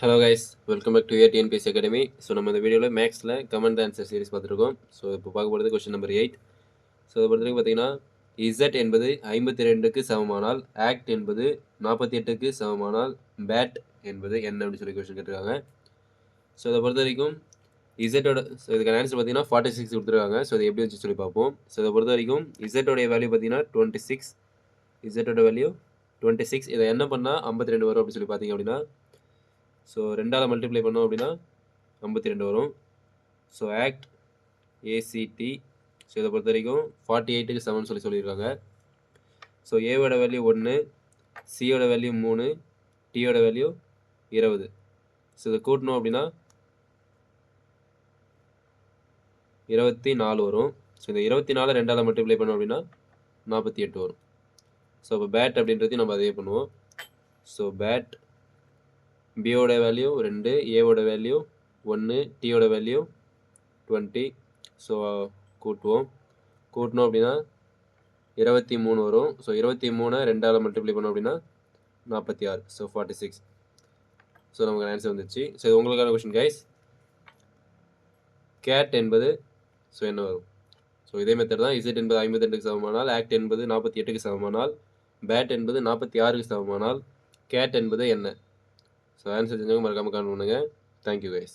Hello guys welcome back to TNPS academy so நம்ம இந்த வீடியோவில் மேக்ஸில் கமெண்ட் ஆன்சர் சீரிஸ் பார்த்துருக்கோம். ஸோ இப்போ பார்க்க போகிறது கொஸ்டின் நம்பர் எயிட் ஸோ அதை பொறுத்தவரைக்கும் பார்த்தீங்கன்னா இசட் என்பது ஐம்பத்தி ரெண்டுக்கு சமமானால் ஆக்ட் என்பது நாற்பத்தி எட்டுக்கு சமமானால் பேட் என்பது என்ன அப்படின்னு சொல்லி கொஸ்டின் கேட்டிருக்காங்க. ஸோ அதை பொறுத்த வரைக்கும் இசட்டோட ஸோ இதுக்கான ஆன்சர் பார்த்தீங்கன்னா ஃபார்ட்டி சிக்ஸ் கொடுத்துருக்காங்க. ஸோ இது எப்படி வச்சு சொல்லி பார்ப்போம். ஸோ இதை பொறுத்த வரைக்கும் இசட்டோடைய வேல்யூ பார்த்தீங்கன்னா டுவெண்ட்டி சிக்ஸ் இசட்டோட வேல்யூ டுவெண்ட்டி சிக்ஸ் இதை என்ன பண்ணால் ஐம்பத்தி ரெண்டு வரும் அப்படின்னு சொல்லி பார்த்தீங்க அப்படின்னா ஸோ ரெண்டால் மல்டிப்ளை பண்ணோம் அப்படின்னா ஐம்பத்தி ரெண்டு வரும். ஸோ ஆக்ட் ஏசிடி ஸோ இதை பொறுத்த வரைக்கும் ஃபார்ட்டி எயிட்டுக்கு செவன் சொல்லி சொல்லியிருக்காங்க. ஸோ ஏவோட வேல்யூ ஒன்று சியோட வேல்யூ மூணு டியோட வேல்யூ இருபது. ஸோ இதை கூட்டணும் அப்படின்னா இருபத்தி நாலு வரும். ஸோ இந்த இருபத்தி நாலு ரெண்டால் மல்டிப்ளை பண்ணோம் அப்படின்னா நாற்பத்தி எட்டு வரும். ஸோ இப்போ பேட் அப்படின்றதையும் நம்ம அதே பண்ணுவோம். ஸோ பேட் பியோட வேல்யூ ரெண்டு ஏவோட வேல்யூ ஒன்று டியோட வேல்யூ டுவெண்ட்டி ஸோ கூட்டுவோம். கூட்டினோம் அப்படின்னா இருபத்தி மூணு வரும். ஸோ இருபத்தி மூணை ரெண்டால் மல்டிப்ளை பண்ணோம் அப்படின்னா நாற்பத்தி ஆறு. ஸோ ஃபார்ட்டி சிக்ஸ் ஸோ நமக்கு ஆன்சர் வந்துச்சு. ஸோ இது உங்களுக்கான கொஷின் கைஸ் கேட் என்பது ஸோ என்ன வரும். ஸோ இதே மெத்தட் தான். இசட் என்பது ஐம்பத்தி ரெண்டுக்கு சமமானால் ஆக்ட் என்பது நாற்பத்தி எட்டுக்கு சமமானால் பேட் என்பது நாற்பத்தி ஆறுக்கு சமமானால் கேட் என்பது என்ன? ஸோ ஆன்சர் தெரிஞ்சவங்க மறக்காமல் கான் பண்ணுங்கள் தேங்க்யூ கைஸ்